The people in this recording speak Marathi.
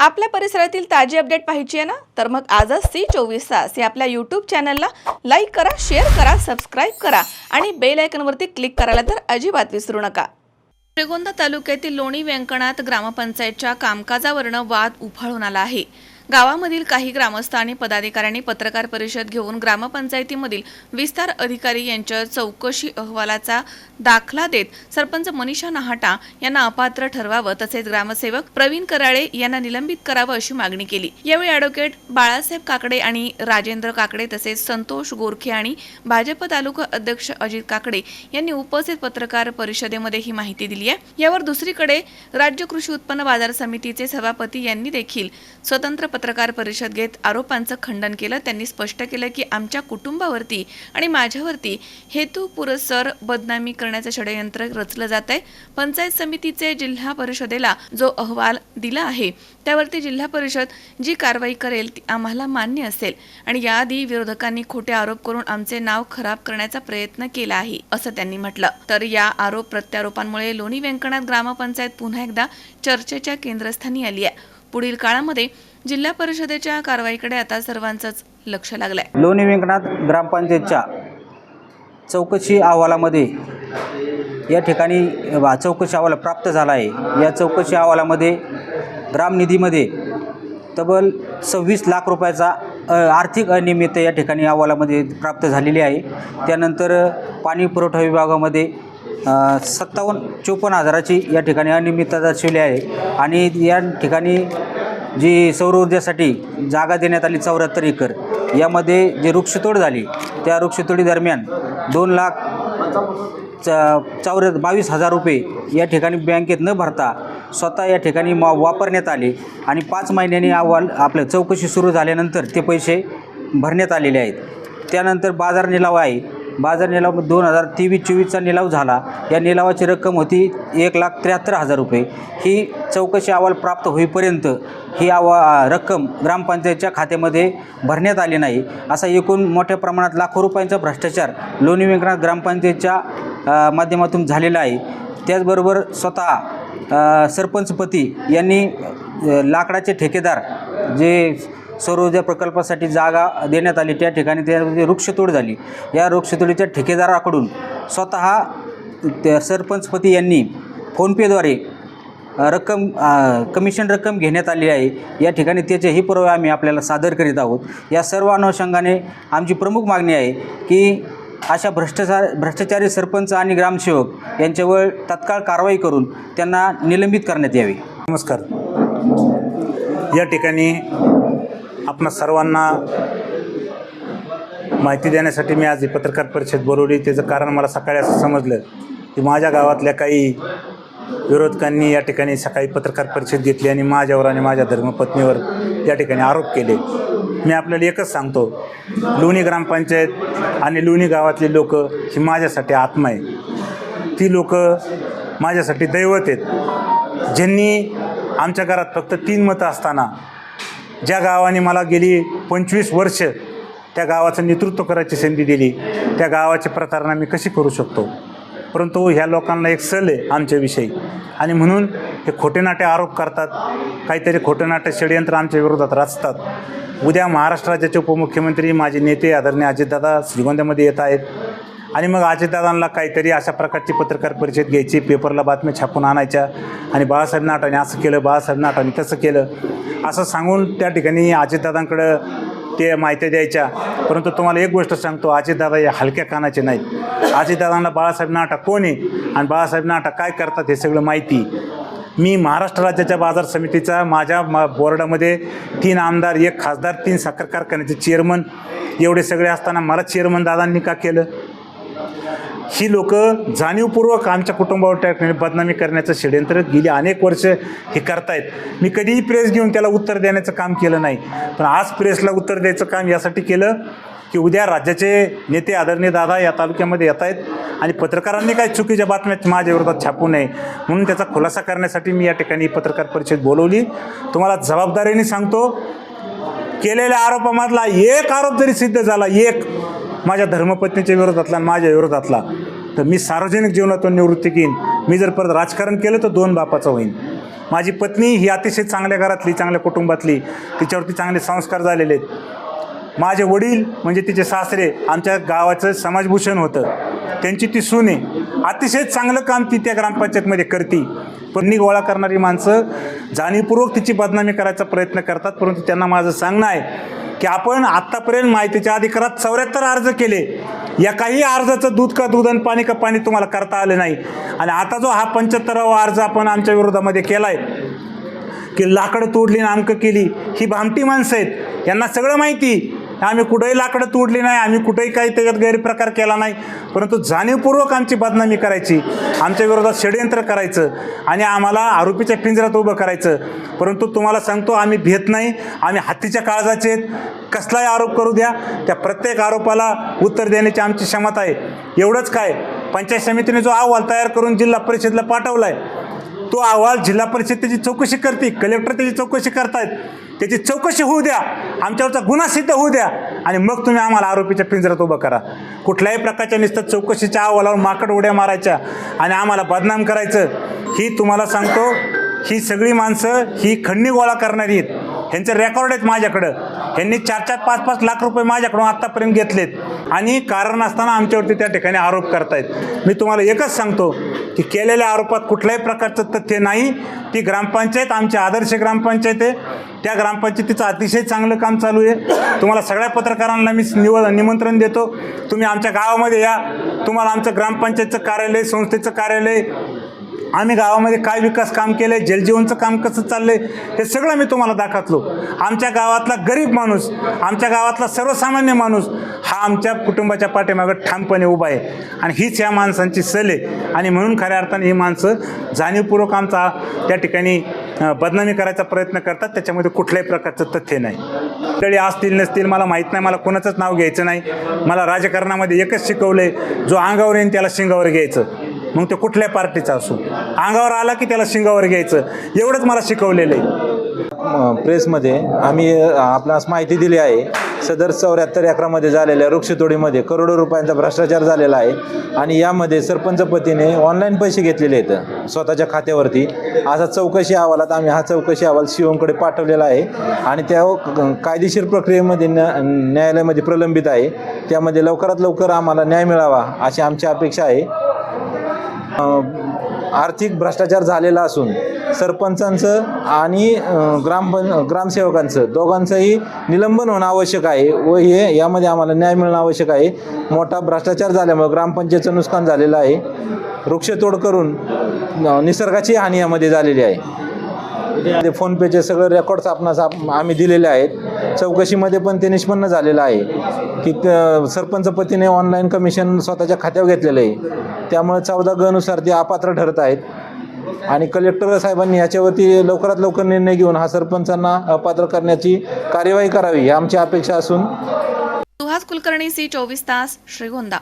आपल्या परिसरातील ताजी अपडेट पाहिजे आहे ना? तर मग आजच सी चोवीस तास या आपल्या यूट्यूब चॅनलला लाईक करा शेअर करा सबस्क्राईब करा आणि बेल आयकनवरती क्लिक करायला तर अजिबात विसरू नका. श्रीगोंदा तालुक्यातील लोणी व्यंकणात ग्रामपंचायतच्या कामकाजावरनं वाद उफाळून आला आहे. गावामधील काही ग्रामस्थ आणि पदाधिकाऱ्यांनी पत्रकार परिषद घेऊन ग्रामपंचायतीमधील विस्तार अधिकारी यांच्या चौकशी अहवालाचा दाखला देत सरपंच मनीषा नहाटा यांना अपात्र ठरवावं तसेच ग्रामसेवक प्रवीण कराळे यांना निलंबित करावं अशी मागणी केली. यावेळी अॅडव्होकेट बाळासाहेब काकडे आणि राजेंद्र काकडे तसेच संतोष गोरखे आणि भाजप तालुका अध्यक्ष अजित काकडे यांनी उपस्थित पत्रकार परिषदेमध्ये ही माहिती दिली आहे. यावर दुसरीकडे राज्य कृषी उत्पन्न बाजार समितीचे सभापती यांनी देखील स्वतंत्र पत्रकार परिषद घेत आरोपांचं खंडन केलं. त्यांनी स्पष्ट केलं की आमच्या कुटुंबावरती आणि माझ्यावरती हेतुपुरस्सर बदनामी करण्याचं षडयंत्र रचलं जात आहे पंचायत समितीचे जिल्हा परिषदेला जो अहवाल दिला आहे त्यावरती जिल्हा परिषद जी कारवाई करेल ती आम्हाला मान्य असेल आणि याआधी विरोधकांनी खोटे आरोप करून आमचे नाव खराब करण्याचा प्रयत्न केला आहे असं त्यांनी म्हटलं. तर या आरोप प्रत्यारोपांमुळे लोणी व्यंकणात ग्रामपंचायत पुन्हा एकदा चर्चेच्या केंद्रस्थानी आली आहे. पुढील काळामध्ये जिल्हा परिषदेच्या कारवाईकडे आता सर्वांचंच लक्ष लागलंय. लोणी व्यंकनाथ ग्रामपंचायतच्या चौकशी अहवालामध्ये या ठिकाणी चौकशी अहवाल प्राप्त झाला आहे. या चौकशी अहवालामध्ये ग्रामनिधीमध्ये तब्बल सव्वीस लाख रुपयाचा आर्थिक अनियमित या ठिकाणी अहवालामध्ये प्राप्त झालेली आहे. त्यानंतर पाणी पुरवठा विभागामध्ये सत्तावन्न चोपन्न हजाराची या ठिकाणी अनियमितता दर्शवली आहे. आणि या ठिकाणी जी सौर ऊर्जेसाठी जागा देण्यात आली चौऱ्याहत्तर एकर. यामध्ये जे वृक्षतोड झाली त्या वृक्षतोडी दरम्यान दोन लाख च चौऱ्या बावीस हजार रुपये या ठिकाणी बँकेत न भरता स्वतः या ठिकाणी मा वापरण्यात आले आणि पाच महिन्यांनी अहवाल आपलं चौकशी सुरू झाल्यानंतर ते पैसे भरण्यात आलेले आहेत. त्यानंतर बाजार निलाव आहे. बाजार निलाव दोन हजार तेवीस चोवीसचा निलाव झाला. या निलावाची रक्कम होती एक लाख त्र्याहत्तर हजार रुपये. ही चौकशी अहवाल प्राप्त होईपर्यंत ही आवा रक्कम ग्रामपंचायतच्या खात्यामध्ये भरण्यात आली नाही. असा एकूण मोठ्या प्रमाणात लाखो रुपयांचा भ्रष्टाचार लोणी व्यंकनाथ ग्रामपंचायतच्या माध्यमातून झालेला आहे. त्याचबरोबर स्वतः सरपंचपती यांनी लाकडाचे ठेकेदार जे सौरऊर्जा प्रकल्पासाठी जागा देण्यात आली. त्या ठिकाणी त्यामध्ये वृक्षतोड झाली. या वृक्षतोडीच्या ठेकेदाराकडून स्वतः त्या सरपंचपती यांनी फोनपेद्वारे रक्कम कमिशन रक्कम घेण्यात आली आहे. या ठिकाणी त्याचेही पुरावे आम्ही आपल्याला सादर करीत आहोत. या सर्व अनुषंगाने आमची प्रमुख मागणी आहे की अशा भ्रष्टाचार भ्रष्टाचारी सरपंच आणि ग्रामसेवक यांच्यावर तत्काळ कारवाई करून त्यांना निलंबित करण्यात यावी. नमस्कार. या ठिकाणी आपणा सर्वांना माहिती देण्यासाठी मी आज ही पत्रकार परिषद बोलवली. त्याचं कारण मला सकाळी असं समजलं की माझ्या गावातल्या काही विरोधकांनी या ठिकाणी सकाळी पत्रकार परिषद घेतली आणि माझ्यावर आणि माझ्या धर्मपत्नीवर या ठिकाणी आरोप केले. मी आपल्याला एकच सांगतो लोणी ग्रामपंचायत आणि लोणी गावातली लोक ही माझ्यासाठी आत्मा आहे. ती लोक माझ्यासाठी दैवत आहेत. ज्यांनी आमच्या घरात फक्त तीन मतं असताना ज्या गावाने मला गेली पंचवीस वर्ष त्या गावाचं नेतृत्व करायची संधी दिली त्या गावाची प्रतारणा मी कशी करू शकतो? परंतु ह्या लोकांना एक सल आहे आमच्याविषयी. आणि म्हणून हे खोटे नाटे आरोप करतात काहीतरी खोटे नाटे षडयंत्र आमच्या विरोधात रचतात. उद्या महाराष्ट्र राज्याचे उपमुख्यमंत्री माझे नेते आदरणीय अजितदादा श्रीगोंद्यामध्ये येत आहेत. आणि मग अजितदादांना काहीतरी अशा प्रकारची पत्रकार परिषद घ्यायची पेपरला बातम्या छापून आणायच्या. आणि बाळासाहेब नाटाने असं केलं बाळासाहेब नाटाने तसं केलं. असं सांगून त्या ठिकाणी अजितदादांकडं ते माहिती द्यायच्या. परंतु तुम्हाला एक गोष्ट सांगतो अजितदादा या हलक्या कानाचे नाहीत. अजितदादांना बाळासाहेब नाटा कोण आहे? आणि बाळासाहेब नाटा काय करतात हे सगळं माहिती. मी महाराष्ट्र राज्याच्या बाजार समितीचा माझ्या मा बोर्डामध्ये तीन आमदार एक खासदार तीन साखर कारखान्याचे चेअरमन एवढे सगळे असताना मला चेअरमन दादांनी का केलं? ही लोक जाणीवपूर्वक आमच्या कुटुंबावर त्या ठिकाणी बदनामी करण्याचं षडयंत्र गेली अनेक वर्ष हे करतायत. मी कधीही प्रेस घेऊन त्याला उत्तर देण्याचं काम केलं नाही. पण आज प्रेसला उत्तर द्यायचं काम यासाठी केलं की उद्या राज्याचे नेते आदरणीय दादा या तालुक्यामध्ये येत आहेत आणि पत्रकारांनी काही चुकीच्या बातम्या माझ्या विरोधात छापू नये. म्हणून त्याचा खुलासा करण्यासाठी मी या ठिकाणी पत्रकार परिषद बोलवली. तुम्हाला जबाबदारीने सांगतो केलेल्या आरोपामधला एक आरोप जरी सिद्ध झाला एक माझ्या धर्मपत्नीच्या विरोधातला आणि माझ्या विरोधातला. तर मी सार्वजनिक जीवनातून निवृत्ती घेईन. मी जर परत राजकारण केलं तर दोन बापाचं होईन. माझी पत्नी ही अतिशय चांगल्या घरातली चांगल्या कुटुंबातली. तिच्यावरती चांगले संस्कार झालेले आहेत. माझे वडील म्हणजे तिचे सासरे आमच्या गावाचं समाजभूषण होतं. त्यांची ती सुने अतिशय चांगलं काम ती त्या ग्रामपंचायतमध्ये करते. पण गोळा करणारी माणसं जाणीवपूर्वक तिची बदनामी करायचा प्रयत्न करतात परंतु त्यांना माझं सांगणं आहे की आपण आत्तापर्यंत माहितीच्या अधिकारात चौऱ्याहत्तर अर्ज केले. या काही अर्जाचं दूध का दूध आणि पाणी का पाणी तुम्हाला करता आलं नाही. आणि आता जो हा पंच्याहत्तरावा अर्ज आपण आमच्या विरोधामध्ये केला आहे की लाकडं तोडली आणि केली ही भामटी माणसं आहेत. यांना सगळं माहिती. आम्ही कुठंही लाकडं तोडली नाही आम्ही कुठंही काही त्याच्यात गैरप्रकार केला नाही. परंतु जाणीवपूर्वक आमची बदनामी करायची आमच्या विरोधात षडयंत्र करायचं आणि आम्हाला आरोपीच्या पिंजऱ्यात उभं करायचं. परंतु तुम्हाला सांगतो आम्ही भेट नाही आम्ही हत्तीच्या काळजाचे आहेत. कसलाही आरोप करू द्या त्या प्रत्येक आरोपाला उत्तर देण्याची आमची क्षमता आहे. एवढंच काय पंचायत समितीने जो अहवाल तयार करून जिल्हा परिषदला पाठवला आहे तो अहवाल जिल्हा परिषद त्याची चौकशी करते कलेक्टर त्याची चौकशी करतायत. त्याची चौकशी होऊ द्या. आमच्यावरचा गुन्हा सिद्ध होऊ द्या. आणि मग तुम्ही आम्हाला आरोपीच्या पिंजऱ्यात उभं करा. कुठल्याही प्रकारच्या नुसतं चौकशीच्या अहवालावर माकड उड्या मारायच्या आणि आम्हाला बदनाम करायचं ही तुम्हाला सांगतो ही सगळी माणसं ही खंडणी गोळा करणारी आहेत. ह्यांचे रेकॉर्ड आहेत माझ्याकडं. ह्यांनी चार चार पाच पाच लाख रुपये माझ्याकडून आत्तापर्यंत घेतलेत. आणि कारण असताना आमच्यावरती त्या ठिकाणी आरोप करतायत. मी तुम्हाला एकच सांगतो की केलेल्या आरोपात कुठल्याही प्रकारचं तथ्य नाही. ती ग्रामपंचायत आमची आदर्श ग्रामपंचायत आहे. त्या ग्रामपंचायतीचं अतिशय चांगलं काम चालू आहे. तुम्हाला सगळ्या पत्रकारांना मी निव निमंत्रण देतो. तुम्ही आमच्या गावामध्ये या. तुम्हाला आमचं ग्रामपंचायतचं कार्यालय संस्थेचं कार्यालय आम्ही गावामध्ये काय विकास काम केलं आहे जलजीवनचं काम कसं चाललं आहे हे सगळं मी तुम्हाला दाखवलो आमच्या गावातला गरीब माणूस आमच्या गावातला सर्वसामान्य माणूस हा आमच्या कुटुंबाच्या पाठीमागं ठामपणे उभा आहे. आणि हीच या माणसांची सल आहे. आणि म्हणून खऱ्या अर्थाने ही माणसं जाणीवपूर्वक आमचा त्या ठिकाणी बदनामी करायचा प्रयत्न करतात. त्याच्यामध्ये कुठल्याही प्रकारचं तथ्य नाही. तरी असतील नसतील मला माहीत नाही मला कोणाचंच नाव घ्यायचं नाही. मला राजकारणामध्ये एकच शिकवलं आहे जो अंगावर येईन त्याला शिंगावर घ्यायचं. मग ते कुठल्या पार्टीचा असो? अंगावर आला की त्याला शिंगावर घ्यायचं. एवढंच मला शिकवलेलं आहे. प्रेसमध्ये आम्ही अ, आपणास माहिती दिली आहे सदर चौऱ्याहत्तर एकरामध्ये झालेल्या वृक्षतोडीमध्ये करोडो रुपयांचा भ्रष्टाचार झालेला आहे आणि यामध्ये सरपंच पतीने ऑनलाईन पैसे घेतलेले आहेत स्वतःच्या खात्यावरती. असा चौकशी अहवालात आम्ही हा चौकशी अहवाल सीओंकडे पाठवलेला आहे आणि त्या कायदेशीर प्रक्रियेमध्ये न्या न्यायालयामध्ये प्रलंबित आहे. त्यामध्ये लवकरात लवकर आम्हाला न्याय मिळावा अशी आमची अपेक्षा आहे. आर्थिक भ्रष्टाचार झालेला असून सरपंचांचं आणि ग्राम ग्रामसेवकांचं दोघांचंही निलंबन होणं आवश्यक आहे व हे यामध्ये आम्हाला न्याय मिळणं आवश्यक आहे. मोठा भ्रष्टाचार झाल्यामुळे ग्रामपंचायतचं नुकसान झालेलं आहे. वृक्षतोड करून निसर्गाची हानी यामध्ये झालेली आहे. ते फोनपेचे सगळे रेकॉर्ड्स आपणास आम्ही दिलेले आहेत. चौकशीमध्ये पण ते निष्पन्न झालेलं आहे. की सरपंच पतीने ऑनलाईन कमिशन स्वतःच्या खात्यावर घेतलेलं आहे. त्यामुळे चौदा गनुसार ते अपात्र ठरत आहेत. आणि कलेक्टर साहेबांनी याच्यावरती लवकरात लवकर निर्णय घेऊन हा सरपंचांना अपात्र करण्याची कार्यवाही करावी ही आमची अपेक्षा असून. सुहास कुलकर्णी सी चोवीस तास श्रीगोंदा.